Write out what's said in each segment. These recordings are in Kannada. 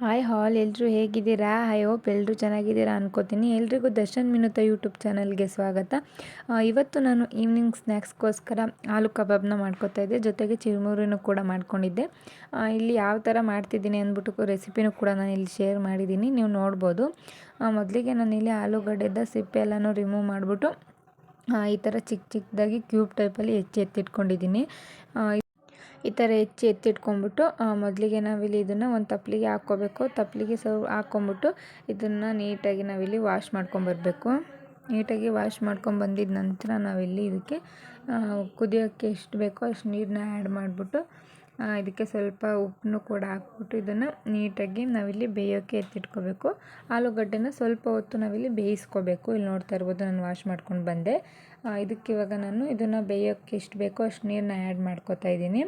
ಹಾಯ್ ಹಾಲ್ ಎಲ್ಲರೂ ಹೇಗಿದ್ದೀರಾ? ಐ ಹೋಪ್ ಎಲ್ಲರೂ ಚೆನ್ನಾಗಿದ್ದೀರಾ ಅನ್ಕೋತೀನಿ. ಎಲ್ರಿಗೂ ದರ್ಶನ್ ಮಿನುತ ಯೂಟ್ಯೂಬ್ ಚಾನಲ್ಗೆ ಸ್ವಾಗತ. ಇವತ್ತು ನಾನು ಈವ್ನಿಂಗ್ ಸ್ನ್ಯಾಕ್ಸ್ಗೋಸ್ಕರ ಆಲೂ ಕಬಾಬ್ನ ಮಾಡ್ಕೊತಾ ಇದ್ದೆ. ಜೊತೆಗೆ ಚಿರುಮುರಿನೂ ಕೂಡ ಮಾಡ್ಕೊಂಡಿದ್ದೆ. ಇಲ್ಲಿ ಯಾವ ಥರ ಮಾಡ್ತಿದ್ದೀನಿ ಅಂದ್ಬಿಟ್ಟು ರೆಸಿಪಿನೂ ಕೂಡ ನಾನು ಇಲ್ಲಿ ಶೇರ್ ಮಾಡಿದ್ದೀನಿ. ನೀವು ನೋಡ್ಬೋದು. ಮೊದಲಿಗೆ ನಾನು ಇಲ್ಲಿ ಆಲೂಗಡ್ಡೆದ ಸಿಪ್ಪೆ ಎಲ್ಲನೂ ರಿಮೂವ್ ಮಾಡಿಬಿಟ್ಟು ಈ ಥರ ಚಿಕ್ಕ ಚಿಕ್ಕದಾಗಿ ಕ್ಯೂಬ್ ಟೈಪಲ್ಲಿ ಹೆಚ್ಚೆತ್ತಿಟ್ಕೊಂಡಿದ್ದೀನಿ ಈ ಥರ ಹೆಚ್ಚಿ ಎತ್ತಿಟ್ಕೊಂಡ್ಬಿಟ್ಟು ಮೊದಲಿಗೆ ನಾವಿಲ್ಲಿ ಇದನ್ನು ಒಂದು ತಪ್ಪಲಿಗೆ ಹಾಕ್ಕೋಬೇಕು. ತಪ್ಪಲಿಗೆ ಸೊ, ಹಾಕ್ಕೊಂಬಿಟ್ಟು ಇದನ್ನು ನೀಟಾಗಿ ನಾವಿಲ್ಲಿ ವಾಶ್ ಮಾಡ್ಕೊಂಬರ್ಬೇಕು. ನೀಟಾಗಿ ವಾಶ್ ಮಾಡ್ಕೊಂಡು ಬಂದಿದ ನಂತರ ನಾವಿಲ್ಲಿ ಇದಕ್ಕೆ ಕುದಿಯೋಕ್ಕೆ ಎಷ್ಟು ಬೇಕೋ ಅಷ್ಟು ನೀರನ್ನ ಆ್ಯಡ್ ಮಾಡಿಬಿಟ್ಟು ಇದಕ್ಕೆ ಸ್ವಲ್ಪ ಉಪ್ಪನ್ನು ಕೂಡ ಹಾಕ್ಬಿಟ್ಟು ಇದನ್ನು ನೀಟಾಗಿ ನಾವಿಲ್ಲಿ ಬೇಯೋಕ್ಕೆ ಎತ್ತಿಟ್ಕೋಬೇಕು. ಆಲೂಗಡ್ಡೆನ ಸ್ವಲ್ಪ ಹೊತ್ತು ನಾವಿಲ್ಲಿ ಬೇಯಿಸ್ಕೋಬೇಕು. ಇಲ್ಲಿ ನೋಡ್ತಾ ಇರ್ಬೋದು ನಾನು ವಾಶ್ ಮಾಡ್ಕೊಂಡು ಬಂದೆ. ಇದಕ್ಕೆ ಇವಾಗ ನಾನು ಇದನ್ನು ಬೇಯೋಕ್ಕೆ ಎಷ್ಟು ಬೇಕೋ ಅಷ್ಟು ನೀರನ್ನ ಆ್ಯಡ್ ಮಾಡ್ಕೋತಾ ಇದ್ದೀನಿ.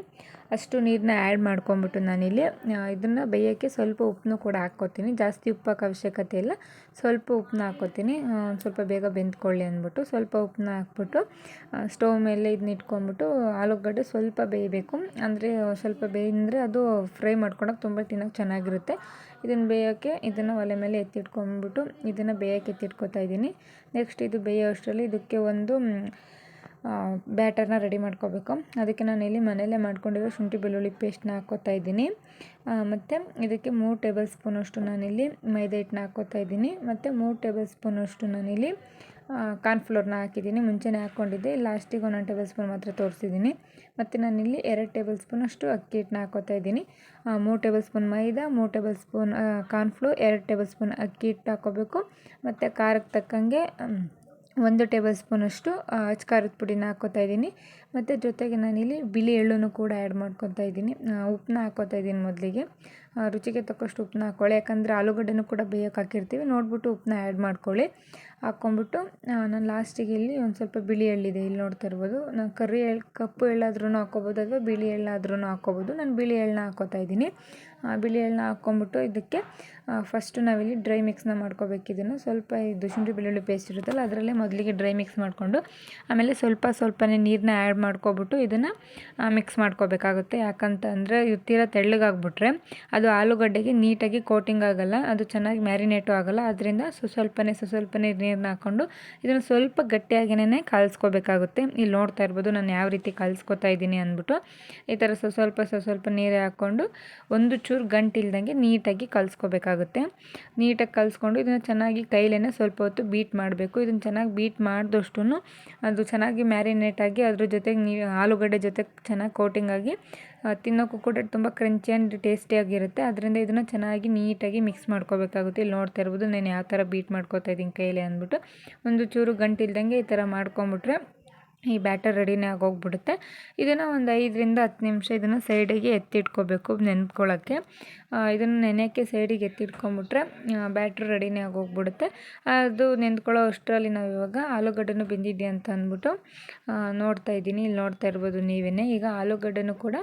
ಅಷ್ಟು ನೀರನ್ನ ಆ್ಯಡ್ ಮಾಡ್ಕೊಂಬಿಟ್ಟು ನಾನಿಲ್ಲಿ ಇದನ್ನು ಬೇಯೋಕ್ಕೆ ಸ್ವಲ್ಪ ಉಪ್ಪನ್ನು ಕೂಡ ಹಾಕ್ಕೋತೀನಿ. ಜಾಸ್ತಿ ಉಪ್ಪಕ್ಕೆ ಅವಶ್ಯಕತೆ ಇಲ್ಲ. ಸ್ವಲ್ಪ ಉಪ್ಪನ್ನ ಹಾಕ್ಕೋತೀನಿ. ಸ್ವಲ್ಪ ಬೇಗ ಬೆಂದ್ಕೊಳ್ಳಿ ಅಂದ್ಬಿಟ್ಟು ಸ್ವಲ್ಪ ಉಪ್ಪನ್ನ ಹಾಕ್ಬಿಟ್ಟು ಸ್ಟವ್ ಮೇಲೆ ಇದನ್ನ ಇಟ್ಕೊಂಡ್ಬಿಟ್ಟು ಆಲೂಗಡ್ಡೆ ಸ್ವಲ್ಪ ಬೇಯಬೇಕು. ಅಂದರೆ, ಸ್ವಲ್ಪ ಬೇಯ್ದರೆ ಅದು ಫ್ರೈ ಮಾಡ್ಕೊಳಕ್ಕೆ ತುಂಬ ತಿನ್ನೋಕ್ಕೆ ಚೆನ್ನಾಗಿರುತ್ತೆ. ಇದನ್ನು ಬೇಯೋಕ್ಕೆ ಇದನ್ನು ಒಲೆ ಮೇಲೆ ಎತ್ತಿಟ್ಕೊಂಡ್ಬಿಟ್ಟು ಇದನ್ನು ಬೇಯೋಕ್ಕೆ ಎತ್ತಿಟ್ಕೊತಾ ಇದ್ದೀನಿ. ನೆಕ್ಸ್ಟ್ ಇದು ಬೇಯೋ ಅಷ್ಟರಲ್ಲಿ ಇದಕ್ಕೆ ಒಂದು ಬ್ಯಾಟರ್ನ ರೆಡಿ ಮಾಡ್ಕೋಬೇಕು. ಅದಕ್ಕೆ ನಾನು ಇಲ್ಲಿ ಮನೆಯಲ್ಲೇ ಮಾಡ್ಕೊಂಡಿರೋ ಶುಂಠಿ ಬೆಳ್ಳುಳ್ಳಿ ಪೇಸ್ಟ್ನ ಹಾಕ್ಕೋತಾ ಇದ್ದೀನಿ. ಮತ್ತು ಇದಕ್ಕೆ ಮೂರು ಟೇಬಲ್ ಸ್ಪೂನಷ್ಟು ನಾನಿಲ್ಲಿ ಮೈದಾ ಹಿಟ್ಟನ್ನ ಹಾಕ್ಕೋತಾ ಇದ್ದೀನಿ. ಮತ್ತು ಮೂರು ಟೇಬಲ್ ಸ್ಪೂನಷ್ಟು ನಾನಿಲ್ಲಿ ಕಾರ್ನ್ಫ್ಲೋರ್ನ ಹಾಕಿದ್ದೀನಿ. ಮುಂಚೆನೇ ಹಾಕ್ಕೊಂಡಿದ್ದೆ ಲಾಸ್ಟಿಗೆ ಒಂದೊಂದು ಟೇಬಲ್ ಸ್ಪೂನ್ ಮಾತ್ರ ತೋರಿಸಿದ್ದೀನಿ. ಮತ್ತು ನಾನಿಲ್ಲಿ ಎರಡು ಟೇಬಲ್ ಸ್ಪೂನಷ್ಟು ಅಕ್ಕಿ ಹಿಟ್ಟನ್ನ ಹಾಕ್ಕೋತಾ ಇದ್ದೀನಿ. ಮೂರು ಟೇಬಲ್ ಸ್ಪೂನ್ ಮೈದಾ, ಮೂರು ಟೇಬಲ್ ಸ್ಪೂನ್ ಕಾರ್ನ್ಫ್ಲೋರ್, ಎರಡು ಟೇಬಲ್ ಸ್ಪೂನ್ ಅಕ್ಕಿ ಹಿಟ್ಟು ಹಾಕ್ಕೋಬೇಕು ಮತ್ತು ಖಾರಕ್ಕೆ ತಕ್ಕಂಗೆ ಒಂದು ಟೇಬಲ್ ಸ್ಪೂನಷ್ಟು ಅಚ್ಚ ಖಾರದ ಪುಡಿನ ಹಾಕ್ಕೋತಾ ಇದ್ದೀನಿ. ಮತ್ತು ಜೊತೆಗೆ ನಾನಿಲ್ಲಿ ಬಿಳಿ ಎಳ್ಳನ್ನು ಕೂಡ ಆ್ಯಡ್ ಮಾಡ್ಕೊತಾ ಇದ್ದೀನಿ. ಉಪ್ಪನ್ನ ಹಾಕ್ಕೋತಾ ಇದ್ದೀನಿ ಮೊದಲಿಗೆ. ರುಚಿಗೆ ತಕ್ಕಷ್ಟು ಉಪ್ಪನ್ನ ಹಾಕ್ಕೊಳ್ಳಿ ಯಾಕಂದರೆ ಆಲೂಗಡ್ಡೆನೂ ಕೂಡ ಬೇಯೋಕೆ ಹಾಕಿರ್ತೀವಿ. ನೋಡಿಬಿಟ್ಟು ಉಪ್ಪನ್ನ ಆ್ಯಡ್ ಮಾಡ್ಕೊಳ್ಳಿ. ಹಾಕ್ಕೊಂಬಿಟ್ಟು ನಾನು ಲಾಸ್ಟಿಗೆ ಇಲ್ಲಿ ಒಂದು ಸ್ವಲ್ಪ ಬಿಳಿ ಎಳ್ಳಿದೆ. ಇಲ್ಲಿ ನೋಡ್ತಾ ಇರ್ಬೋದು. ನಾನು ಕರಿ ಎಳ್ಳು ಕಪ್ಪು ಎಳ್ಳಾದ್ರೂ ಹಾಕ್ಕೋಬೋದು ಅಥವಾ ಬಿಳಿ ಎಳ್ಳಾದ್ರೂ ಹಾಕ್ಕೋಬೋದು. ನಾನು ಬಿಳಿ ಎಳ್ಳನ್ನ ಹಾಕ್ಕೋತಾ ಇದ್ದೀನಿ. ಬಿಳಿ ಎಳ್ಳನ್ನ ಹಾಕ್ಕೊಂಬಿಟ್ಟು ಇದಕ್ಕೆ ಫಸ್ಟು ನಾವಿಲ್ಲಿ ಡ್ರೈ ಮಿಕ್ಸ್ನ ಮಾಡ್ಕೋಬೇಕು ಇದನ್ನು. ಸ್ವಲ್ಪ ಇದು ಶುಂಠಿ ಬೆಳ್ಳುಳ್ಳಿ ಪೇಸ್ಟ್ ಇರುತ್ತಲ್ಲ, ಅದರಲ್ಲೇ ಮೊದಲಿಗೆ ಡ್ರೈ ಮಿಕ್ಸ್ ಮಾಡಿಕೊಂಡು, ಆಮೇಲೆ ಸ್ವಲ್ಪ ಸ್ವಲ್ಪನೇ ನೀರನ್ನ ಆ್ಯಡ್ ಮಾಡ್ಕೊಬಿಟ್ಟು ಇದನ್ನು ಮಿಕ್ಸ್ ಮಾಡ್ಕೋಬೇಕಾಗುತ್ತೆ. ಯಾಕಂತ ಅಂದರೆ ಇತ್ತೀರ ತೀರಾ ತೆಳ್ಳಗಾಗ್ಬಿಟ್ರೆ ಅದು ಆಲೂಗಡ್ಡೆಗೆ ನೀಟಾಗಿ ಕೋಟಿಂಗ್ ಆಗೋಲ್ಲ, ಅದು ಚೆನ್ನಾಗಿ ಮ್ಯಾರಿನೇಟು ಆಗೋಲ್ಲ. ಅದರಿಂದ ಸ್ವ ಸ್ವಲ್ಪನೇ ಸ್ವ ಸ್ವಲ್ಪನೇ ನೀರನ್ನ ಹಾಕ್ಕೊಂಡು ಇದನ್ನು ಸ್ವಲ್ಪ ಗಟ್ಟಿಯಾಗಿನೇ ಕಲಿಸ್ಕೋಬೇಕಾಗುತ್ತೆ. ಇಲ್ಲಿ ನೋಡ್ತಾ ಇರ್ಬೋದು ನಾನು ಯಾವ ರೀತಿ ಕಲಿಸ್ಕೊತಾ ಇದ್ದೀನಿ ಅಂದ್ಬಿಟ್ಟು. ಈ ಥರ ಸ್ವ ಸ್ವಲ್ಪ ಸ್ವ ಸ್ವಲ್ಪ ನೀರೇ ಹಾಕ್ಕೊಂಡು ಒಂದು ಚೂರು ಗಂಟಿಲ್ದಂಗೆ ನೀಟಾಗಿ ಕಲಿಸ್ಕೋಬೇಕಾಗುತ್ತೆ. ನೀಟಾಗಿ ಕಲಿಸ್ಕೊಂಡು ಇದನ್ನು ಚೆನ್ನಾಗಿ ಕೈಲೇ ಸ್ವಲ್ಪ ಹೊತ್ತು ಬೀಟ್ ಮಾಡಬೇಕು. ಇದನ್ನು ಚೆನ್ನಾಗಿ ಬೀಟ್ ಮಾಡಿದಷ್ಟು ಅದು ಚೆನ್ನಾಗಿ ಮ್ಯಾರಿನೇಟ್ ಆಗಿ ಅದ್ರ ಜೊತೆಗೆ ನೀ ಆಲೂಗಡ್ಡೆ ಜೊತೆ ಚೆನ್ನಾಗಿ ಕೋಟಿಂಗ್ ಆಗಿ ತಿನ್ನೋಕ್ಕೂ ಕೂಡ ತುಂಬ ಕ್ರಂಚಿ ಆ್ಯಂಡ್ ಟೇಸ್ಟಿಯಾಗಿರುತ್ತೆ ಅದರಿಂದ ಇದನ್ನು ಚೆನ್ನಾಗಿ ನೀಟಾಗಿ ಮಿಕ್ಸ್ ಮಾಡ್ಕೋಬೇಕಾಗುತ್ತೆ. ಇಲ್ಲಿ ನೋಡ್ತಾ ಇರ್ಬೋದು, ನಾನು ಯಾವ ಥರ ಬೀಟ್ ಮಾಡ್ಕೋತಾ ಇದ್ದೀನಿ ಕೈಲೇ ಅಂದ್ಬಿಟ್ಟು. ಒಂದು ಚೂರು ಗಂಟಿಲ್ದಂಗೆ ಈ ಥರ ಮಾಡ್ಕೊಂಬಿಟ್ರೆ ಈ ಬ್ಯಾಟರ್ ರೆಡಿನೇ ಆಗೋಗ್ಬಿಡುತ್ತೆ. ಇದನ್ನು ಒಂದು ಐದರಿಂದ ಹತ್ತು ನಿಮಿಷ ಇದನ್ನು ಸೈಡಿಗೆ ಎತ್ತಿಟ್ಕೋಬೇಕು ನೆನ್ಕೊಳ್ಳೋಕ್ಕೆ ಇದನ್ನು ನೆನೆಯೋಕ್ಕೆ ಸೈಡಿಗೆ ಎತ್ತಿಟ್ಕೊಂಬಿಟ್ರೆ ಬ್ಯಾಟ್ರಿ ರೆಡಿನೇ ಆಗೋಗ್ಬಿಡುತ್ತೆ. ಅದು ನೆಂದ್ಕೊಳ್ಳೋ ಅಷ್ಟರಲ್ಲಿ ನಾವು ಇವಾಗ ಆಲೂಗಡ್ಡೆನೂ ಬೆಂದಿದೆ ಅಂತ ಅಂದ್ಬಿಟ್ಟು ನೋಡ್ತಾ ಇದ್ದೀನಿ. ಇಲ್ಲಿ ನೋಡ್ತಾ ಇರ್ಬೋದು ನೀವೇ ಈಗ ಆಲೂಗಡ್ಡೆನೂ ಕೂಡ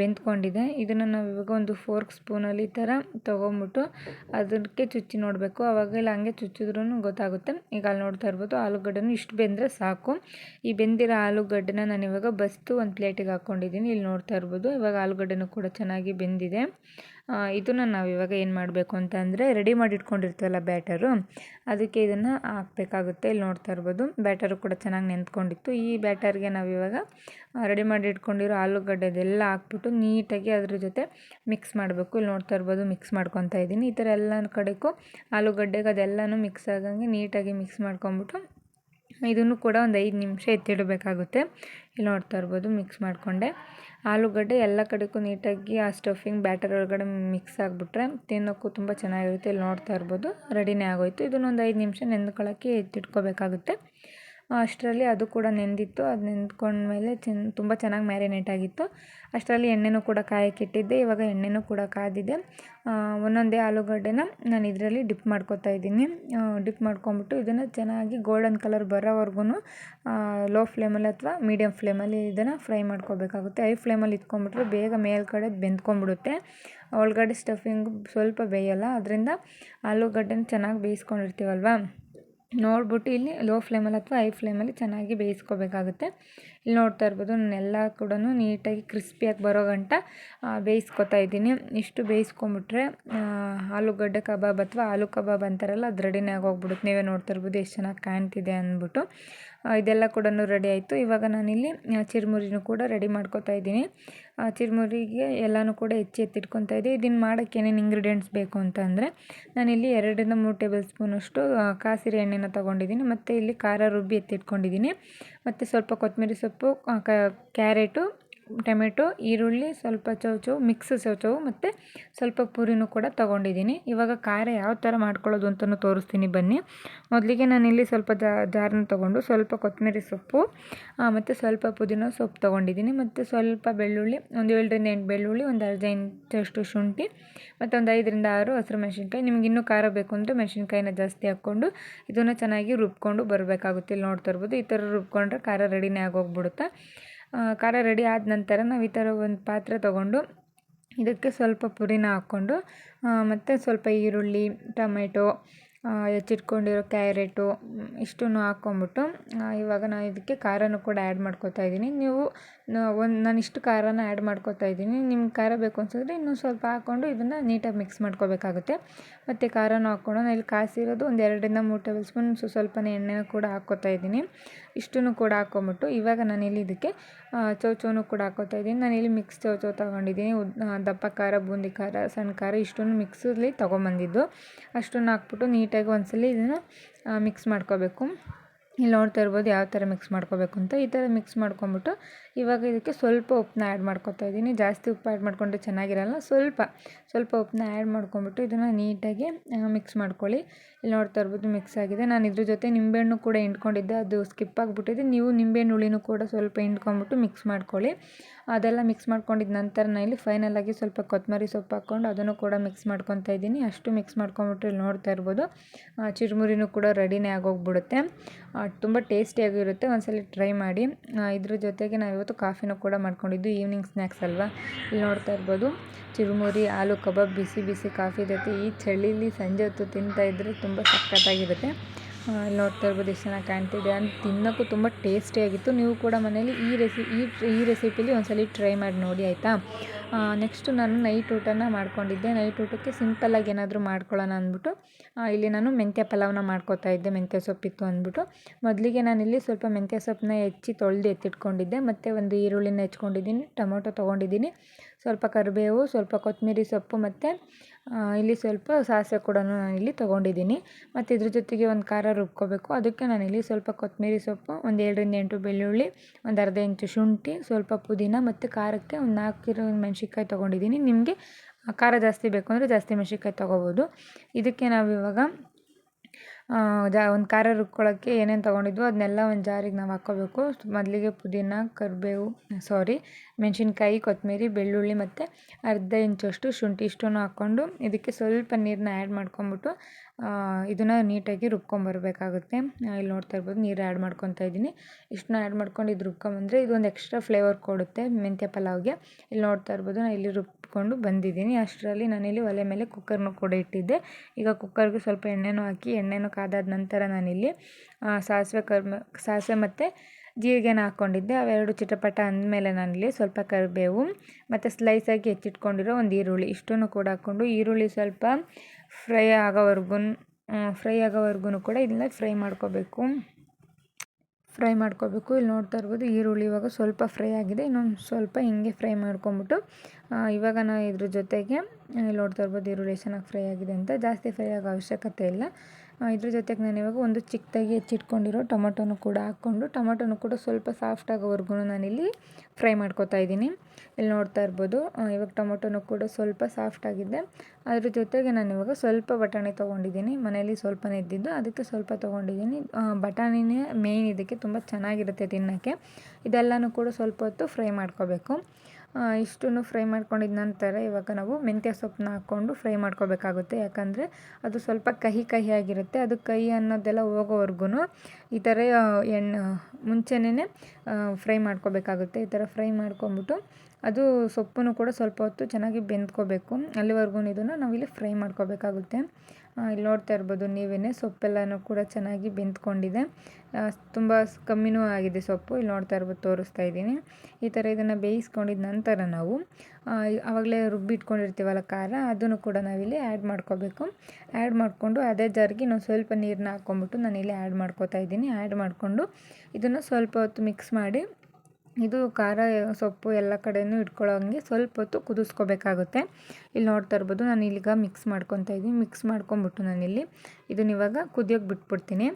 ಬೆಂದ್ಕೊಂಡಿದೆ. ಇದನ್ನು ನಾವು ಇವಾಗ ಒಂದು ಫೋರ್ಕ್ ಸ್ಪೂನಲ್ಲಿ ಈ ಥರ ತೊಗೊಂಬಿಟ್ಟು ಅದಕ್ಕೆ ಚುಚ್ಚಿ ನೋಡಬೇಕು. ಅವಾಗೆಲ್ಲ ಹಂಗೆ ಚುಚ್ಚಿದ್ರೂ ಗೊತ್ತಾಗುತ್ತೆ. ಈಗ ಅಲ್ಲಿ ನೋಡ್ತಾ ಇರ್ಬೋದು ಆಲೂಗಡ್ಡೆನೂ ಇಷ್ಟು ಬೆಂದರೆ ಸಾಕು. ಈ ಬೆಂದಿರೋ ಆಲೂಗಡ್ಡೆನ ನಾನು ಇವಾಗ ಬಸ್ತು ಒಂದು ಪ್ಲೇಟಿಗೆ ಹಾಕ್ಕೊಂಡಿದ್ದೀನಿ ಇಲ್ಲಿ ನೋಡ್ತಾ ಇರ್ಬೋದು ಇವಾಗ ಆಲೂಗಡ್ಡೆನೂ ಕೂಡ ಚೆನ್ನಾಗಿ ಬೆಂದಿದೆ. ಇದನ್ನು ನಾವು ಇವಾಗ ಏನು ಮಾಡಬೇಕು ಅಂತ ರೆಡಿ ಮಾಡಿ ಇಟ್ಕೊಂಡಿರ್ತೀವಲ್ಲ ಬ್ಯಾಟರು ಅದಕ್ಕೆ ಇದನ್ನು ಹಾಕಬೇಕಾಗುತ್ತೆ. ಇಲ್ಲಿ ನೋಡ್ತಾ ಇರ್ಬೋದು ಬ್ಯಾಟರು ಕೂಡ ಚೆನ್ನಾಗಿ ನೆಂತ್ಕೊಂಡಿತ್ತು ಈ ಬ್ಯಾಟರ್ಗೆ ನಾವು ಇವಾಗ ರೆಡಿ ಮಾಡಿ ಇಟ್ಕೊಂಡಿರೋ ಆಲೂಗಡ್ಡೆದೆಲ್ಲ ಹಾಕ್ಬಿಟ್ಟು ನೀಟಾಗಿ ಅದ್ರ ಜೊತೆ ಮಿಕ್ಸ್ ಮಾಡಬೇಕು. ಇಲ್ಲಿ ನೋಡ್ತಾ ಇರ್ಬೋದು ಮಿಕ್ಸ್ ಮಾಡ್ಕೊತಾ ಇದ್ದೀನಿ ಈ ಥರ ಎಲ್ಲ ಕಡೆಗೂ ಆಲೂಗಡ್ಡೆಗೆ ಅದೆಲ್ಲನೂ ಮಿಕ್ಸ್ ಆಗಂಗೆ ನೀಟಾಗಿ ಮಿಕ್ಸ್ ಮಾಡ್ಕೊಂಬಿಟ್ಟು ಇದನ್ನು ಕೂಡ ಒಂದು ಐದು ನಿಮಿಷ ಎತ್ತಿಡಬೇಕಾಗುತ್ತೆ. ಇಲ್ಲಿ ನೋಡ್ತಾ ಇರ್ಬೋದು ಮಿಕ್ಸ್ ಮಾಡಿಕೊಂಡೆ. ಆಲೂಗಡ್ಡೆ ಎಲ್ಲ ಕಡೆಗೂ ನೀಟಾಗಿ ಆ ಸ್ಟಫಿಂಗ್ ಬ್ಯಾಟರ್ ಒಳಗಡೆ ಮಿಕ್ಸ್ ಆಗಿಬಿಟ್ರೆ ತಿನ್ನೋಕ್ಕೂ ತುಂಬ ಚೆನ್ನಾಗಿರುತ್ತೆ. ಇಲ್ಲಿ ನೋಡ್ತಾ ಇರ್ಬೋದು, ರೆಡಿನೇ ಆಗೋಯ್ತು. ಇದನ್ನೊಂದು ಐದು ನಿಮಿಷ ನೆಂದ್ಕೊಳ್ಳೋಕ್ಕೆ ಎತ್ತಿಟ್ಕೋಬೇಕಾಗುತ್ತೆ. ಅಷ್ಟರಲ್ಲಿ ಅದು ಕೂಡ ನೆಂದಿತ್ತು. ಅದು ನೆಂದ್ಕೊಂಡ್ಮೇಲೆ ಚೆನ್ನ ತುಂಬ ಚೆನ್ನಾಗಿ ಮ್ಯಾರಿನೇಟ್ ಆಗಿತ್ತು. ಅಷ್ಟರಲ್ಲಿ ಎಣ್ಣೆನೂ ಕೂಡ ಕಾಯಕ್ಕಿಟ್ಟಿದ್ದೆ ಇವಾಗ ಎಣ್ಣೆನೂ ಕೂಡ ಕಾದಿದೆ. ಒಂದೊಂದೇ ಆಲೂಗಡ್ಡೆನ ನಾನು ಇದರಲ್ಲಿ ಡಿಪ್ ಮಾಡ್ಕೊತಾ ಇದ್ದೀನಿ. ಡಿಪ್ ಮಾಡ್ಕೊಂಬಿಟ್ಟು ಇದನ್ನು ಚೆನ್ನಾಗಿ ಗೋಲ್ಡನ್ ಕಲರ್ ಬರೋವರೆಗೂ ಲೋ ಫ್ಲೇಮಲ್ಲಿ ಅಥವಾ ಮೀಡಿಯಮ್ ಫ್ಲೇಮಲ್ಲಿ ಇದನ್ನು ಫ್ರೈ ಮಾಡ್ಕೋಬೇಕಾಗುತ್ತೆ. ಐ ಫ್ಲೇಮಲ್ಲಿ ಇಟ್ಕೊಂಬಿಟ್ರೆ ಬೇಗ ಮೇಲ್ಗಡೆ ಬೆಂದ್ಕೊಂಬಿಡುತ್ತೆ. ಒಳಗಡೆ ಸ್ಟಫಿಂಗ್ ಸ್ವಲ್ಪ ಬೇಯಲ್ಲ. ಅದರಿಂದ ಆಲೂಗಡ್ಡೆನ ಚೆನ್ನಾಗಿ ಬೇಯಿಸ್ಕೊಂಡಿರ್ತೀವಲ್ವ? ನೋಡ್ಬಿಟ್ಟು ಇಲ್ಲಿ ಲೋ ಫ್ಲೇಮಲ್ಲಿ ಅಥವಾ ಐ ಫ್ಲೇಮಲ್ಲಿ ಚೆನ್ನಾಗಿ ಬೇಯಿಸ್ಕೋಬೇಕಾಗುತ್ತೆ. ಇಲ್ಲಿ ನೋಡ್ತಾ ಇರ್ಬೋದು ನಾನೆಲ್ಲ ಕೂಡ ನೀಟಾಗಿ ಕ್ರಿಸ್ಪಿಯಾಗಿ ಬರೋ ಗಂಟ ಬೇಯಿಸ್ಕೊತಾ ಇದ್ದೀನಿ. ಇಷ್ಟು ಬೇಯಿಸ್ಕೊಂಬಿಟ್ರೆ ಆಲೂಗಡ್ಡೆ ಕಬಾಬ್ ಅಥವಾ ಆಲೂ ಕಬಾಬ್ ಅಂತಾರಲ್ಲ ಅದು ರೆಡಿನೇ ಆಗೋಗ್ಬಿಡುತ್ತೆ. ನೀವೇ ನೋಡ್ತಾ ಇರ್ಬೋದು, ಎಷ್ಟು ಚೆನ್ನಾಗಿ ಕಾಣ್ತಿದೆ ಅಂದ್ಬಿಟ್ಟು. ಇದೆಲ್ಲ ಕೂಡ ರೆಡಿ ಆಯಿತು. ಇವಾಗ ನಾನಿಲ್ಲಿ ಚಿರುಮುರಿನೂ ಕೂಡ ರೆಡಿ ಮಾಡ್ಕೋತಾ ಇದ್ದೀನಿ. ಚಿರುಮುರಿಗೆ ಎಲ್ಲನೂ ಕೂಡ ಹೆಚ್ಚಿ ಎತ್ತಿಟ್ಕೊತಾ ಇದ್ದೀನಿ ಇದನ್ನು ಮಾಡೋಕ್ಕೆ ಏನೇನು ಇಂಗ್ರೀಡಿಯೆಂಟ್ಸ್ ಬೇಕು ಅಂತಂದರೆ ನಾನಿಲ್ಲಿ ಎರಡರಿಂದ ಮೂರು ಟೇಬಲ್ ಸ್ಪೂನಷ್ಟು ಕಾಸಿರಿ ಎಣ್ಣೆನ ತೊಗೊಂಡಿದ್ದೀನಿ. ಮತ್ತು ಇಲ್ಲಿ ಖಾರ ರುಬ್ಬಿ ಎತ್ತಿಟ್ಕೊಂಡಿದ್ದೀನಿ. ಮತ್ತು ಸ್ವಲ್ಪ ಕೊತ್ತಂಬರಿ ಸೊಪ್ಪು ಕ್ಯಾರೆಟು ಟೊಮೆಟೊ, ಈರುಳ್ಳಿ, ಸ್ವಲ್ಪ ಚೌಚೌ ಮಿಕ್ಸ್ ಚೌಚೌ ಮತ್ತು ಸ್ವಲ್ಪ ಪೂರಿನೂ ಕೂಡ ತೊಗೊಂಡಿದ್ದೀನಿ. ಇವಾಗ ಖಾರ ಯಾವ ಥರ ಮಾಡ್ಕೊಳ್ಳೋದು ಅಂತಲೂ ತೋರಿಸ್ತೀನಿ ಬನ್ನಿ. ಮೊದಲಿಗೆ ನಾನಿಲ್ಲಿ ಸ್ವಲ್ಪ ಜಾರನ್ನ ತೊಗೊಂಡು ಸ್ವಲ್ಪ ಕೊತ್ತಂಬರಿ ಸೊಪ್ಪು ಮತ್ತು ಸ್ವಲ್ಪ ಪುದೀನ ಸೊಪ್ಪು ತೊಗೊಂಡಿದ್ದೀನಿ. ಮತ್ತು ಸ್ವಲ್ಪ ಬೆಳ್ಳುಳ್ಳಿ, ಒಂದು ಏಳರಿಂದ ಎಂಟು ಬೆಳ್ಳುಳ್ಳಿ, ಒಂದು ಅರ್ಧ ಇಂಚಷ್ಟು ಶುಂಠಿ, ಮತ್ತು ಒಂದು ಐದರಿಂದ ಆರು ಹಸಿರು ಮೆಣಸಿನ್ಕಾಯಿ. ನಿಮ್ಗೆ ಇನ್ನೂ ಖಾರ ಬೇಕು ಅಂದರೆ ಮೆಣಸಿನ್ಕಾಯಿನ ಜಾಸ್ತಿ ಹಾಕ್ಕೊಂಡು ಇದನ್ನು ಚೆನ್ನಾಗಿ ರುಬ್ಕೊಂಡು ಬರಬೇಕಾಗುತ್ತೆ. ಇಲ್ಲಿ ನೋಡ್ತಾ ಇರ್ಬೋದು ಈ ಥರ ರುಬ್ಕೊಂಡ್ರೆ ಖಾರ ರೆಡಿನೇ ಆಗೋಗ್ಬಿಡುತ್ತೆ. ಖಾರ ರೆಡಿ ಆದ ನಂತರ ನಾವು ಈ ಥರ ಒಂದು ಪಾತ್ರೆ ತೊಗೊಂಡು ಇದಕ್ಕೆ ಸ್ವಲ್ಪ ಪುರಿನ ಹಾಕ್ಕೊಂಡು ಮತ್ತು ಸ್ವಲ್ಪ ಈರುಳ್ಳಿ, ಟೊಮೆಟೊ ಹೆಚ್ಚಿಟ್ಕೊಂಡಿರೋ ಕ್ಯಾರೆಟು, ಇಷ್ಟನ್ನು ಹಾಕ್ಕೊಂಬಿಟ್ಟು ಇವಾಗ ನಾನು ಇದಕ್ಕೆ ಖಾರನೂ ಕೂಡ ಆ್ಯಡ್ ಮಾಡ್ಕೊತಾ ಇದ್ದೀನಿ. ನೀವು ಒಂದು, ನಾನು ಇಷ್ಟು ಖಾರನ ಆ್ಯಡ್ ಮಾಡ್ಕೊತಾ ಇದ್ದೀನಿ. ನಿಮ್ಗೆ ಖಾರ ಬೇಕು ಅನ್ಸಿದ್ರೆ ಇನ್ನೂ ಸ್ವಲ್ಪ ಹಾಕ್ಕೊಂಡು ಇದನ್ನು ನೀಟಾಗಿ ಮಿಕ್ಸ್ ಮಾಡ್ಕೋಬೇಕಾಗುತ್ತೆ. ಮತ್ತು ಖಾರನೂ ಹಾಕ್ಕೊಂಡು ನಾನು ಇಲ್ಲಿ ಕಾಸಿರೋದು ಒಂದು ಎರಡರಿಂದ ಮೂರು ಟೇಬಲ್ ಸ್ಪೂನ್ ಸ್ವಲ್ಪನೇ ಎಣ್ಣೆನ ಕೂಡ ಹಾಕ್ಕೋತಾ ಇದ್ದೀನಿ. ಇಷ್ಟನ್ನು ಕೂಡ ಹಾಕ್ಕೊಂಬಿಟ್ಟು ಇವಾಗ ನಾನಿಲ್ಲಿ ಇದಕ್ಕೆ ಚೌಚೌನು ಕೂಡ ಹಾಕ್ಕೋತಾ ಇದ್ದೀನಿ. ನಾನಿಲ್ಲಿ ಮಿಕ್ಸ್ ಚೌಚೌ ತೊಗೊಂಡಿದ್ದೀನಿ. ದಪ್ಪ ಖಾರ, ಬೂಂದಿ ಖಾರ ಸಣ್ಣ ಖಾರ ಇಷ್ಟನ್ನು ಮಿಕ್ಸಲ್ಲಿ ತೊಗೊಂಬಂದಿದ್ದು. ಅಷ್ಟನ್ನು ಹಾಕ್ಬಿಟ್ಟು ನೀಟಾಗಿ ಒಂದ್ಸಲ ಇದನ್ನು ಮಿಕ್ಸ್ ಮಾಡ್ಕೋಬೇಕು. ಇಲ್ಲಿ ನೋಡ್ತಾ ಇರ್ಬೋದು ಯಾವ ಥರ ಮಿಕ್ಸ್ ಮಾಡ್ಕೋಬೇಕು ಅಂತ. ಈ ಥರ ಮಿಕ್ಸ್ ಮಾಡ್ಕೊಂಬಿಟ್ಟು ಇವಾಗ ಇದಕ್ಕೆ ಸ್ವಲ್ಪ ಉಪ್ಪನ್ನ ಆ್ಯಡ್ ಮಾಡ್ಕೊತಾ ಇದ್ದೀನಿ. ಜಾಸ್ತಿ ಉಪ್ಪು ಆ್ಯಡ್ ಮಾಡಿಕೊಂಡ್ರೆ ಚೆನ್ನಾಗಿರಲ್ಲ. ಸ್ವಲ್ಪ ಸ್ವಲ್ಪ ಉಪ್ಪನ್ನ ಆ್ಯಡ್ ಮಾಡ್ಕೊಂಬಿಟ್ಟು ಇದನ್ನು ನೀಟಾಗಿ ಮಿಕ್ಸ್ ಮಾಡ್ಕೊಳ್ಳಿ. ಇಲ್ಲಿ ನೋಡ್ತಾ ಇರ್ಬೋದು ಮಿಕ್ಸ್ ಆಗಿದೆ. ನಾನು ಇದ್ರ ಜೊತೆ ನಿಂಬೆಹಣ್ಣು ಕೂಡ ಹಿಂಡ್ಕೊಂಡಿದ್ದೆ. ಅದು ಸ್ಕಿಪ್ ಆಗಿಬಿಟ್ಟಿದೆ. ನೀವು ನಿಂಬೆಹಣ್ಣು ಹುಳಿನೂ ಕೂಡ ಸ್ವಲ್ಪ ಹಿಂಡ್ಕೊಂಬಿಟ್ಟು ಮಿಕ್ಸ್ ಮಾಡ್ಕೊಳ್ಳಿ. ಅದೆಲ್ಲ ಮಿಕ್ಸ್ ಮಾಡ್ಕೊಂಡಿದ್ದ ನಂತರ ನಾನು ಇಲ್ಲಿ ಫೈನಲಾಗಿ ಸ್ವಲ್ಪ ಕೊತ್ತಂಬರಿ ಸೊಪ್ಪು ಹಾಕ್ಕೊಂಡು ಅದನ್ನು ಕೂಡ ಮಿಕ್ಸ್ ಮಾಡ್ಕೊತಾ ಇದ್ದೀನಿ. ಅಷ್ಟು ಮಿಕ್ಸ್ ಮಾಡ್ಕೊಂಬಿಟ್ಟು ಇಲ್ಲಿ ನೋಡ್ತಾ ಇರ್ಬೋದು. ಚಿರುಮುರಿನೂ ಕೂಡ ರೆಡಿನೇ ಆಗೋಗ್ಬಿಡುತ್ತೆ. ತುಂಬ ಟೇಸ್ಟಿಯಾಗಿರುತ್ತೆ ಒಂದ್ಸಲ ಟ್ರೈ ಮಾಡಿ. ಇದ್ರ ಜೊತೆಗೆ ನಾವು ಇವತ್ತು ಕಾಫಿನೂ ಕೂಡ ಮಾಡ್ಕೊಂಡಿದ್ದು ಈವ್ನಿಂಗ್ ಸ್ನ್ಯಾಕ್ಸ್ ಅಲ್ವಾ? ಇಲ್ಲಿ ನೋಡ್ತಾ ಇರ್ಬೋದು. ಚಿರುಮುರಿ, ಆಲೂ ಕಬಾಬ್, ಬಿಸಿ ಬಿಸಿ ಕಾಫಿ ಜೊತೆ ಈ ಚಳಿಲಿ ಸಂಜೆ ಹೊತ್ತು ತಿಂತಾಯಿದ್ರೆ ತುಂಬ ಸಖತ್ತಾಗಿರುತ್ತೆ. ಇಲ್ಲಿ ನೋಡ್ತಾ ಇರ್ಬೋದು ಎಷ್ಟು ಚೆನ್ನಾಗಿ ಕಾಣ್ತಿದೆ ಅಂತ ತಿನ್ನೋಕ್ಕೂ ತುಂಬ ಟೇಸ್ಟಿಯಾಗಿತ್ತು ನೀವು ಕೂಡ ಮನೇಲಿ ಈ ರೆಸಿ ಈ ಈ ರೆಸಿಪಿಲಿ ಒಂದ್ಸಲ ಟ್ರೈ ಮಾಡಿ ನೋಡಿ, ಆಯಿತಾ? ನೆಕ್ಸ್ಟು ನಾನು ನೈಟ್ ಊಟನ ಮಾಡ್ಕೊಂಡಿದ್ದೆ. ನೈಟ್ ಊಟಕ್ಕೆ ಸಿಂಪಲ್ಲಾಗಿ ಏನಾದರೂ ಮಾಡ್ಕೊಳ್ಳೋಣ ಅಂದ್ಬಿಟ್ಟು ಇಲ್ಲಿ ನಾನು ಮೆಂತ್ಯ ಪಲಾವ್ನ ಮಾಡ್ಕೊತಾ ಇದ್ದೆ, ಮೆಂತ್ಯ ಸೊಪ್ಪಿತ್ತು ಅಂದ್ಬಿಟ್ಟು. ಮೊದಲಿಗೆ ನಾನಿಲ್ಲಿ ಸ್ವಲ್ಪ ಮೆಂತ್ಯ ಸೊಪ್ಪನ್ನ ಹೆಚ್ಚಿ ತೊಳೆದು ಎತ್ತಿಟ್ಕೊಂಡಿದ್ದೆ. ಮತ್ತು ಒಂದು ಈರುಳ್ಳಿನ ಹೆಚ್ಕೊಂಡಿದ್ದೀನಿ, ಟೊಮೊಟೊ ತೊಗೊಂಡಿದ್ದೀನಿ. ಸ್ವಲ್ಪ ಕರಿಬೇವು, ಸ್ವಲ್ಪ ಕೊತ್ತಂಬರಿ ಸೊಪ್ಪು ಮತ್ತು ಇಲ್ಲಿ ಸ್ವಲ್ಪ ಸಾಸಿವೆ ಕೂಡ ನಾನಿಲ್ಲಿ ತೊಗೊಂಡಿದ್ದೀನಿ. ಮತ್ತು ಇದ್ರ ಜೊತೆಗೆ ಒಂದು ಖಾರ ರುಬ್ಕೋಬೇಕು. ಅದಕ್ಕೆ ನಾನಿಲ್ಲಿ ಸ್ವಲ್ಪ ಕೊತ್ತಂಬರಿ ಸೊಪ್ಪು, ಒಂದು ಏಳರಿಂದ ಎಂಟು ಬೆಳ್ಳುಳ್ಳಿ, ಒಂದು ಅರ್ಧ ಇಂಚು ಶುಂಠಿ, ಸ್ವಲ್ಪ ಪುದೀನ ಮತ್ತು ಖಾರಕ್ಕೆ ಒಂದು ನಾಲ್ಕು ಮೆಣ್ಸಿನ್ಕಾಯಿ ತೊಗೊಂಡಿದ್ದೀನಿ. ನಿಮಗೆ ಖಾರ ಜಾಸ್ತಿ ಬೇಕು ಅಂದರೆ ಜಾಸ್ತಿ ಮೆಣ್ಸಿನ್ಕಾಯಿ ತೊಗೋಬೋದು. ಇದಕ್ಕೆ ನಾವು ಇವಾಗ ಜಾ, ಒಂದು ಖಾರ ರುಬ್ಕೊಳ್ಳೋಕ್ಕೆ ಏನೇನು ತೊಗೊಂಡಿದ್ವೋ ಅದನ್ನೆಲ್ಲ ಒಂದು ಜಾರಿಗೆ ನಾವು ಹಾಕ್ಕೋಬೇಕು ಮೊದಲಿಗೆ ಪುದೀನ, ಕರಿಬೇವು ಸಾರಿ ಮೆಣಸಿನ್ಕಾಯಿ ಕೊತ್ತಂಬರಿ ಬೆಳ್ಳುಳ್ಳಿ ಮತ್ತು ಅರ್ಧ ಇಂಚಷ್ಟು ಶುಂಠಿ ಇಷ್ಟನ್ನು ಹಾಕ್ಕೊಂಡು ಇದಕ್ಕೆ ಸ್ವಲ್ಪ ನೀರನ್ನ ಆ್ಯಡ್ ಮಾಡ್ಕೊಂಬಿಟ್ಟು ಇದನ್ನು ನೀಟಾಗಿ ರುಬ್ಕೊಂಬರ್ಬೇಕಾಗುತ್ತೆ ಇಲ್ಲಿ ನೋಡ್ತಾ ಇರ್ಬೋದು ನೀರು ಆ್ಯಡ್ ಮಾಡ್ಕೊತಾ ಇದ್ದೀನಿ. ಇಷ್ಟನ್ನ ಆ್ಯಡ್ ಮಾಡ್ಕೊಂಡು ಇದು ರುಬ್ಕೊಂಬಂದರೆ ಇದೊಂದು ಎಕ್ಸ್ಟ್ರಾ ಫ್ಲೇವರ್ ಕೊಡುತ್ತೆ ಮೆಂತ್ಯ ಪಲಾವ್ಗೆ. ಇಲ್ಲಿ ನೋಡ್ತಾ ಇರ್ಬೋದು ನಾನು ಇಲ್ಲಿ ರುಬ್ಕೊಂಡು ಬಂದಿದ್ದೀನಿ. ಅಷ್ಟರಲ್ಲಿ ನಾನಿಲ್ಲಿ ಒಲೆ ಮೇಲೆ ಕುಕ್ಕರ್ನೂ ಕೂಡ ಇಟ್ಟಿದ್ದೆ. ಈಗ ಕುಕ್ಕರ್ಗೆ ಸ್ವಲ್ಪ ಎಣ್ಣೆನೂ ಹಾಕಿ, ಎಣ್ಣೆನೂ ಕಾದಾದ ನಂತರ ನಾನಿಲ್ಲಿ ಸಾಸಿವೆ ಕರ್ಮ, ಸಾಸಿವೆ ಮತ್ತು ಜೀರಿಗೆನ ಹಾಕ್ಕೊಂಡಿದ್ದೆ ಅವೆರಡು ಚಿಟಪಟ ಅಂದಮೇಲೆ ನಾನಿಲ್ಲಿ ಸ್ವಲ್ಪ ಕರಿಬೇವು ಮತ್ತು ಸ್ಲೈಸಾಗಿ ಹೆಚ್ಚಿಟ್ಕೊಂಡಿರೋ ಒಂದು ಈರುಳ್ಳಿ. ಇಷ್ಟನ್ನು ಕೂಡ ಹಾಕ್ಕೊಂಡು ಈರುಳ್ಳಿ ಸ್ವಲ್ಪ ಫ್ರೈ ಆಗೋವರೆಗೂ ಫ್ರೈ ಆಗೋವರೆಗೂ ಕೂಡ ಇದನ್ನ ಫ್ರೈ ಮಾಡ್ಕೋಬೇಕು. ಫ್ರೈ ಮಾಡ್ಕೋಬೇಕು. ಇಲ್ಲಿ ನೋಡ್ತಾ ಇರ್ಬೋದು ಈರುಳ್ಳಿ ಇವಾಗ ಸ್ವಲ್ಪ ಫ್ರೈ ಆಗಿದೆ. ಇನ್ನೊಂದು ಸ್ವಲ್ಪ ಹಿಂಗೆ ಫ್ರೈ ಮಾಡ್ಕೊಂಬಿಟ್ಟು ಇವಾಗ ನಾವು ಇದ್ರ ಜೊತೆಗೆ, ಇಲ್ಲಿ ನೋಡ್ತಾ ಇರ್ಬೋದು ಈರುಳ್ಳಿ ಚೆನ್ನಾಗಿ ಫ್ರೈ ಆಗಿದೆ ಅಂತ. ಜಾಸ್ತಿ ಫ್ರೈ ಆಗೋ ಅವಶ್ಯಕತೆ ಇಲ್ಲ. ಇದ್ರ ಜೊತೆಗೆ ನಾನು ಇವಾಗ ಒಂದು ಚಿಕ್ಕದಾಗಿ ಹೆಚ್ಚಿಟ್ಕೊಂಡಿರೋ ಟೊಮೊಟೊನು ಕೂಡ ಹಾಕ್ಕೊಂಡು, ಟೊಮೊಟೊನು ಕೂಡ ಸ್ವಲ್ಪ ಸಾಫ್ಟ್ ಆಗೋವರೆಗೂ ನಾನಿಲ್ಲಿ ಫ್ರೈ ಮಾಡ್ಕೋತಾ ಇದ್ದೀನಿ. ಇಲ್ಲಿ ನೋಡ್ತಾ ಇರ್ಬೋದು ಇವಾಗ ಟೊಮೊಟೊನು ಕೂಡ ಸ್ವಲ್ಪ ಸಾಫ್ಟ್ ಆಗಿದೆ. ಅದ್ರ ಜೊತೆಗೆ ನಾನು ಇವಾಗ ಸ್ವಲ್ಪ ಬಟಾಣಿ ತೊಗೊಂಡಿದ್ದೀನಿ. ಮನೆಯಲ್ಲಿ ಸ್ವಲ್ಪನೇ ಇದ್ದಿದ್ದು, ಅದಕ್ಕೆ ಸ್ವಲ್ಪ ತೊಗೊಂಡಿದ್ದೀನಿ. ಬಟಾಣಿನೇ ಮೇಯ್ನ್ ಇದಕ್ಕೆ ತುಂಬ ಚೆನ್ನಾಗಿರುತ್ತೆ ತಿನ್ನೋಕ್ಕೆ. ಇದೆಲ್ಲನೂ ಕೂಡ ಸ್ವಲ್ಪ ಹೊತ್ತು ಫ್ರೈ ಮಾಡ್ಕೋಬೇಕು. ಇಷ್ಟನ್ನು ಫ್ರೈ ಮಾಡ್ಕೊಂಡಿದ ನಂತರ ಇವಾಗ ನಾವು ಮೆಂತ್ಯ ಸೊಪ್ಪನ್ನ ಹಾಕ್ಕೊಂಡು ಫ್ರೈ ಮಾಡ್ಕೋಬೇಕಾಗುತ್ತೆ. ಯಾಕಂದರೆ ಅದು ಸ್ವಲ್ಪ ಕಹಿ ಕಹಿಯಾಗಿರುತ್ತೆ ಅದು ಕಹಿ ಅನ್ನೋದೆಲ್ಲ ಹೋಗೋವರೆಗೂ ಈ ಥರ ಎಣ್ಣೆ ಮುಂಚೆನೇ ಫ್ರೈ ಮಾಡ್ಕೋಬೇಕಾಗುತ್ತೆ. ಈ ಥರ ಫ್ರೈ ಮಾಡ್ಕೊಂಬಿಟ್ಟು ಅದು ಸೊಪ್ಪನ್ನು ಕೂಡ ಸ್ವಲ್ಪ ಹೊತ್ತು ಚೆನ್ನಾಗಿ ಬೆಂದ್ಕೋಬೇಕು. ಅಲ್ಲಿವರೆಗೂ ಇದನ್ನು ನಾವಿಲ್ಲಿ ಫ್ರೈ ಮಾಡ್ಕೋಬೇಕಾಗುತ್ತೆ. ಇಲ್ಲಿ ನೋಡ್ತಾ ಇರ್ಬೋದು ನೀವೇ ಸೊಪ್ಪೆಲ್ಲನೂ ಕೂಡ ಚೆನ್ನಾಗಿ ಬೆಂದ್ಕೊಂಡಿದೆ. ತುಂಬ ಕಮ್ಮಿನೂ ಆಗಿದೆ ಸೊಪ್ಪು. ಇಲ್ಲಿ ನೋಡ್ತಾ ಇರ್ಬೋದು ತೋರಿಸ್ತಾ ಇದ್ದೀನಿ. ಈ ಥರ ಇದನ್ನು ಬೇಯಿಸ್ಕೊಂಡಿದ ನಂತರ ನಾವು ಆವಾಗಲೇ ರುಬ್ಬಿಟ್ಕೊಂಡಿರ್ತೀವಲ್ಲ ಖಾರ, ಅದನ್ನು ಕೂಡ ನಾವಿಲ್ಲಿ ಆ್ಯಡ್ ಮಾಡ್ಕೋಬೇಕು. ಆ್ಯಡ್ ಮಾಡಿಕೊಂಡು ಅದೇ ಜಾರಿಗೆ ನಾವು ಸ್ವಲ್ಪ ನೀರನ್ನ ಹಾಕ್ಕೊಂಬಿಟ್ಟು ನಾನಿಲ್ಲಿ ಆ್ಯಡ್ ಮಾಡ್ಕೋತಾ ಇದ್ದೀನಿ. ಆ್ಯಡ್ ಮಾಡಿಕೊಂಡು ಇದನ್ನು ಸ್ವಲ್ಪ ಹೊತ್ತು ಮಿಕ್ಸ್ ಮಾಡಿ, ಇದು ಖಾರ, ಸೊಪ್ಪು ಎಲ್ಲ ಕಡೆಯೂ ಇಟ್ಕೊಳ್ಳೋಂಗೆ ಸ್ವಲ್ಪ ಹೊತ್ತು ಕುದಿಸ್ಕೋಬೇಕಾಗುತ್ತೆ. ಇಲ್ಲಿ ನೋಡ್ತಾ ಇರ್ಬೋದು ನಾನು ಇಲ್ಲಿಗ ಮಿಕ್ಸ್ ಮಾಡ್ಕೊತಾ ಇದ್ದೀನಿ. ಮಿಕ್ಸ್ ಮಾಡ್ಕೊಂಬಿಟ್ಟು ನಾನಿಲ್ಲಿ ಇದನ್ನ ಇವಾಗ ಕುದಿಯೋಕೆ ಬಿಟ್ಬಿಡ್ತೀನಿ.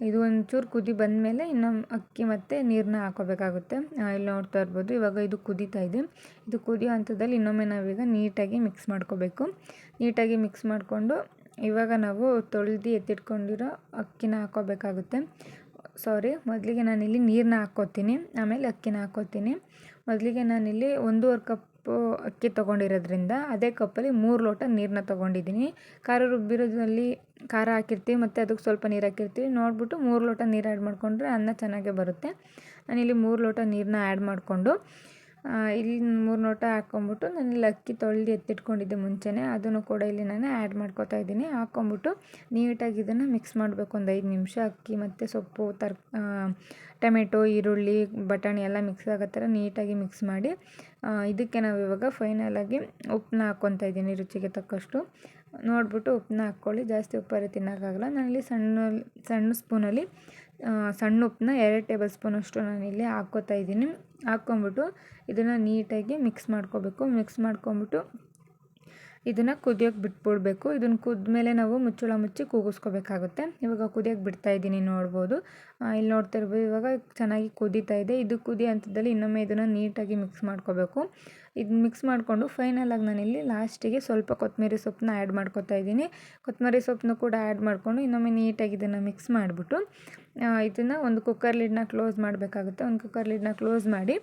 ಇದು ಒಂಚೂರು ಕುದಿ ಬಂದಮೇಲೆ ಇನ್ನು ಅಕ್ಕಿ ಮತ್ತು ನೀರನ್ನ ಹಾಕೋಬೇಕಾಗುತ್ತೆ. ಇಲ್ಲಿ ನೋಡ್ತಾ ಇರ್ಬೋದು, ಇವಾಗ ಇದು ಕುದೀತಾ ಇದೆ. ಇದು ಕುದಿಯೋ ಹಂತದಲ್ಲಿ ಇನ್ನೊಮ್ಮೆ ನಾವೀಗ ನೀಟಾಗಿ ಮಿಕ್ಸ್ ಮಾಡ್ಕೋಬೇಕು. ನೀಟಾಗಿ ಮಿಕ್ಸ್ ಮಾಡಿಕೊಂಡು ಇವಾಗ ನಾವು ತೊಳೆದು ಎತ್ತಿಟ್ಕೊಂಡಿರೋ ಅಕ್ಕಿನ ಹಾಕೋಬೇಕಾಗುತ್ತೆ. ಸಾರಿ ಮೊದಲಿಗೆ ನಾನಿಲ್ಲಿ ನೀರನ್ನ ಹಾಕ್ಕೋತೀನಿ. ಆಮೇಲೆ ಅಕ್ಕಿನ ಹಾಕ್ಕೋತೀನಿ. ಮೊದಲಿಗೆ ನಾನಿಲ್ಲಿ ಒಂದೂವರೆ ಕಪ್ಪು ಅಕ್ಕಿ ತೊಗೊಂಡಿರೋದ್ರಿಂದ ಅದೇ ಕಪ್ಪಲ್ಲಿ ಮೂರು ಲೋಟ ನೀರನ್ನ ತೊಗೊಂಡಿದ್ದೀನಿ. ಖಾರ ರುಬ್ಬಿರೋದ್ರಲ್ಲಿ ಖಾರ ಹಾಕಿರ್ತೀವಿ ಮತ್ತು ಅದಕ್ಕೆ ಸ್ವಲ್ಪ ನೀರು ಹಾಕಿರ್ತೀವಿ. ನೋಡಿಬಿಟ್ಟು ಮೂರು ಲೋಟ ನೀರು ಆ್ಯಡ್ ಮಾಡಿಕೊಂಡ್ರೆ ಅನ್ನ ಚೆನ್ನಾಗೇ ಬರುತ್ತೆ. ನಾನಿಲ್ಲಿ ಮೂರು ಲೋಟ ನೀರನ್ನ ಆ್ಯಡ್ ಮಾಡಿಕೊಂಡು ಇಲ್ಲಿ ಮೂರು ನೋಟ ಹಾಕ್ಕೊಂಬಿಟ್ಟು ನಾನು ಅಕ್ಕಿ ತೊಳೆದು ಎತ್ತಿಟ್ಕೊಂಡಿದ್ದೆ ಮುಂಚೆನೆ. ಅದನ್ನು ಕೂಡ ಇಲ್ಲಿ ನಾನು ಆ್ಯಡ್ ಮಾಡ್ಕೊತಾ ಇದ್ದೀನಿ. ಹಾಕ್ಕೊಂಬಿಟ್ಟು ನೀಟಾಗಿ ಇದನ್ನು ಮಿಕ್ಸ್ ಮಾಡಬೇಕು ಒಂದು ಐದು ನಿಮಿಷ. ಅಕ್ಕಿ ಮತ್ತು ಸೊಪ್ಪು, ತರ್ ಟೊಮೆಟೊ, ಈರುಳ್ಳಿ, ಬಟಾಣಿ ಎಲ್ಲ ಮಿಕ್ಸ್ ಆಗೋ ಥರ ನೀಟಾಗಿ ಮಿಕ್ಸ್ ಮಾಡಿ ಇದಕ್ಕೆ ನಾವು ಇವಾಗ ಫೈನಲಾಗಿ ಉಪ್ಪನ್ನ ಹಾಕ್ಕೊತಾ ಇದ್ದೀನಿ ರುಚಿಗೆ ತಕ್ಕಷ್ಟು. ನೋಡಿಬಿಟ್ಟು ಉಪ್ಪನ್ನ ಹಾಕ್ಕೊಳ್ಳಿ. ಜಾಸ್ತಿ ಉಪ್ಪಾರೆ ತಿನ್ನೋಕ್ಕಾಗಲ್ಲ ನಾನಿಲ್ಲಿ ಸಣ್ಣ ಸಣ್ಣ ಸ್ಪೂನಲ್ಲಿ ಸಣ್ಣ ಉಪ್ಪನ್ನ ಎರಡು ಟೇಬಲ್ ಸ್ಪೂನಷ್ಟು ನಾನಿಲ್ಲಿ ಹಾಕ್ಕೋತಾ ಇದ್ದೀನಿ. ಹಾಕ್ಕೊಂಬಿಟ್ಟು ಇದನ್ನು ನೀಟಾಗಿ ಮಿಕ್ಸ್ ಮಾಡ್ಕೋಬೇಕು. ಮಿಕ್ಸ್ ಮಾಡ್ಕೊಂಬಿಟ್ಟು ಇದನ್ನು ಕುದಿಯೋಕೆ ಬಿಟ್ಬಿಡ್ಬೇಕು. ಇದನ್ನು ಕುದ್ಮೇಲೆ ನಾವು ಮುಚ್ಚಳ ಮುಚ್ಚಿ ಕೂಗಿಸ್ಕೋಬೇಕಾಗುತ್ತೆ. ಇವಾಗ ಕುದಿಯೋಕೆ ಬಿಡ್ತಾ ಇದ್ದೀನಿ ನೋಡ್ಬೋದು. ಇಲ್ಲಿ ನೋಡ್ತಾ ಇರ್ಬೋದು ಇವಾಗ ಚೆನ್ನಾಗಿ ಕುದೀತಾ ಇದೆ. ಇದು ಕುದಿ ಅಂತದಲ್ಲಿ ಇನ್ನೊಮ್ಮೆ ಇದನ್ನು ನೀಟಾಗಿ ಮಿಕ್ಸ್ ಮಾಡ್ಕೋಬೇಕು. ಇದು ಮಿಕ್ಸ್ ಮಾಡಿಕೊಂಡು ಫೈನಲಾಗಿ ನಾನಿಲ್ಲಿ ಲಾಸ್ಟಿಗೆ ಸ್ವಲ್ಪ ಕೊತ್ತಂಬರಿ ಸೊಪ್ಪನ್ನ ಆ್ಯಡ್ ಮಾಡ್ಕೊತಾ ಇದ್ದೀನಿ. ಕೊತ್ತಂಬರಿ ಸೊಪ್ಪನ್ನ ಕೂಡ ಆ್ಯಡ್ ಮಾಡಿಕೊಂಡು ಇನ್ನೊಮ್ಮೆ ನೀಟಾಗಿ ಇದನ್ನು ಮಿಕ್ಸ್ ಮಾಡಿಬಿಟ್ಟು ಇದನ್ನು ಒಂದು ಕುಕ್ಕರ್ ಲಿಡ್ನ ಕ್ಲೋಸ್ ಮಾಡಬೇಕಾಗುತ್ತೆ. ಒಂದು ಕುಕ್ಕರ್ ಲಿಡ್ನ ಕ್ಲೋಸ್ ಮಾಡಿ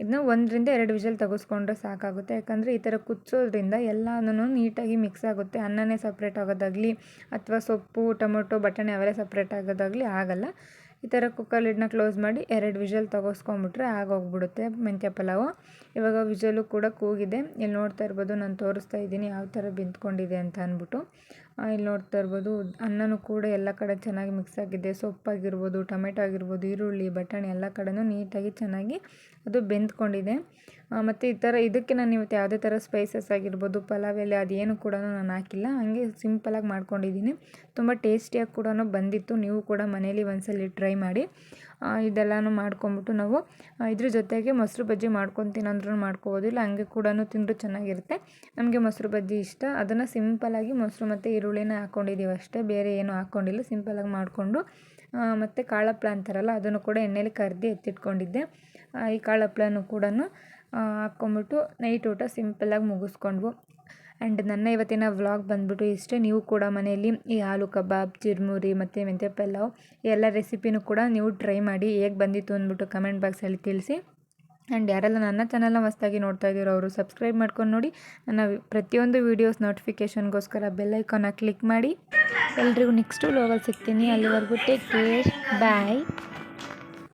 ಇದನ್ನ ಒಂದರಿಂದ ಎರಡು ವಿಷಲ್ ತೆಗೆಸ್ಕೊಂಡ್ರೆ ಸಾಕಾಗುತ್ತೆ. ಯಾಕಂದರೆ ಈ ಥರ ಕುದಿಸೋದ್ರಿಂದ ಎಲ್ಲನೂ ನೀಟಾಗಿ ಮಿಕ್ಸ್ ಆಗುತ್ತೆ. ಅನ್ನನೇ ಸಪ್ರೇಟ್ ಆಗೋದಾಗಲಿ ಅಥವಾ ಸೊಪ್ಪು, ಟೊಮೊಟೊ, ಬಟಾಣಿ ಅವೆಲ್ಲ ಸಪ್ರೇಟ್ ಆಗೋದಾಗಲಿ ಆಗಲ್ಲ. ಈ ಥರ ಕುಕ್ಕರ್ ಲಿಡ್ನ ಕ್ಲೋಸ್ ಮಾಡಿ ಎರಡು ವಿಷಲ್ ತಗೋಸ್ಕೊಂಬಿಟ್ರೆ ಆಗೋಗ್ಬಿಡುತ್ತೆ ಮೆಂತ್ಯ ಪಲಾವು. ಇವಾಗ ವಿಷಲು ಕೂಡ ಕೂಗಿದೆ. ಇಲ್ಲಿ ನೋಡ್ತಾ ಇರ್ಬೋದು, ನಾನು ತೋರಿಸ್ತಾ ಇದ್ದೀನಿ ಯಾವ ಥರ ಬೆಂದ್ಕೊಂಡಿದೆ ಅಂತ ಅಂದ್ಬಿಟ್ಟು. ಇಲ್ಲಿ ನೋಡ್ತಾ ಇರ್ಬೋದು, ಅನ್ನನೂ ಕೂಡ ಎಲ್ಲ ಕಡೆ ಚೆನ್ನಾಗಿ ಮಿಕ್ಸ್ ಆಗಿದೆ. ಸೊಪ್ಪಾಗಿರ್ಬೋದು, ಟೊಮೆಟೊ ಆಗಿರ್ಬೋದು, ಈರುಳ್ಳಿ, ಬಟಾಣಿ ಎಲ್ಲ ಕಡೆನೂ ನೀಟಾಗಿ ಚೆನ್ನಾಗಿ ಅದು ಬೆಂದ್ಕೊಂಡಿದೆ. ಮತ್ತು ಈ ಥರ ಇದಕ್ಕೆ ನಾನು ಇವತ್ತು ಯಾವುದೇ ಥರ ಸ್ಪೈಸಸ್ ಆಗಿರ್ಬೋದು, ಪಲಾವ್ ಎಲೆ ಅದೇನು ಕೂಡ ನಾನು ಹಾಕಿಲ್ಲ. ಹಾಗೆ ಸಿಂಪಲಾಗಿ ಮಾಡ್ಕೊಂಡಿದ್ದೀನಿ. ತುಂಬ ಟೇಸ್ಟಿಯಾಗಿ ಕೂಡ ಬಂದಿತ್ತು. ನೀವು ಕೂಡ ಮನೇಲಿ ಒಂದ್ಸಲ ಟ್ರೈ ಮಾಡಿ. ಇದೆಲ್ಲನೂ ಮಾಡ್ಕೊಂಬಿಟ್ಟು ನಾವು ಇದ್ರ ಜೊತೆಗೆ ಮೊಸರು ಬಜ್ಜಿ ಮಾಡ್ಕೊಂಡು ಅಂದ್ರೂ ಮಾಡ್ಕೋಬೋದು ಇಲ್ಲ ಹಂಗೆ ಕೂಡ ತಿಂದರೂ ಚೆನ್ನಾಗಿರುತ್ತೆ. ನಮಗೆ ಮೊಸರು ಬಜ್ಜಿ ಇಷ್ಟ. ಅದನ್ನು ಸಿಂಪಲಾಗಿ ಮೊಸರು ಮತ್ತು ಈರುಳ್ಳಿನ ಹಾಕ್ಕೊಂಡಿದ್ದೀವಿ ಅಷ್ಟೇ, ಬೇರೆ ಏನೂ ಹಾಕ್ಕೊಂಡಿಲ್ಲ ಸಿಂಪಲಾಗಿ ಮಾಡಿಕೊಂಡು ಮತ್ತು ಕಾಳಪ್ಲ ಅಂತಾರಲ್ಲ, ಅದನ್ನು ಕೂಡ ಎಣ್ಣೆಲಿ ಕರ್ದು ಎತ್ತಿಟ್ಕೊಂಡಿದ್ದೆ. ಈ ಕಾಳಪ್ಲನೂ ಕೂಡ ಹಾಕ್ಕೊಂಬಿಟ್ಟು ನೈಟ್ ಊಟ ಸಿಂಪಲ್ಲಾಗಿ ಮುಗಿಸ್ಕೊಂಡ್ವು. ಆ್ಯಂಡ್ ನನ್ನ ಇವತ್ತಿನ ವ್ಲಾಗ್ ಬಂದ್ಬಿಟ್ಟು ಇಷ್ಟೇ, ನೀವು ಕೂಡ ಮನೆಯಲ್ಲಿ ಈ ಆಲೂ ಕಬಾಬ್, ಚಿರ್ಮುರಿ ಮತ್ತು ಮೆಂತ್ಯ ಪಲಾವ್ ಎಲ್ಲ ರೆಸಿಪಿನೂ ಕೂಡ ನೀವು ಟ್ರೈ ಮಾಡಿ. ಹೇಗೆ ಬಂದಿತ್ತು ಅಂದ್ಬಿಟ್ಟು ಕಮೆಂಟ್ ಬಾಕ್ಸಲ್ಲಿ ತಿಳಿಸಿ. ಆ್ಯಂಡ್ ಯಾರೆಲ್ಲ ನನ್ನ ಚಾನಲ್ನ ಹೊಸ್ದಾಗಿ ನೋಡ್ತಾ ಇದ್ದೀರೋ ಅವರು ಸಬ್ಸ್ಕ್ರೈಬ್ ಮಾಡ್ಕೊಂಡು ನೋಡಿ. ನನ್ನ ಪ್ರತಿಯೊಂದು ವೀಡಿಯೋಸ್ ನೋಟಿಫಿಕೇಷನ್ಗೋಸ್ಕರ ಬೆಲ್ಲೈಕಾನ ಕ್ಲಿಕ್ ಮಾಡಿ. ಎಲ್ರಿಗೂ ನೆಕ್ಸ್ಟು ಲೋಗಲ್ಲಿ ಸಿಗ್ತೀನಿ. ಅಲ್ಲಿವರೆಗೂ ಟೇಕ್ ಕೇರ್. ಬಾಯ್.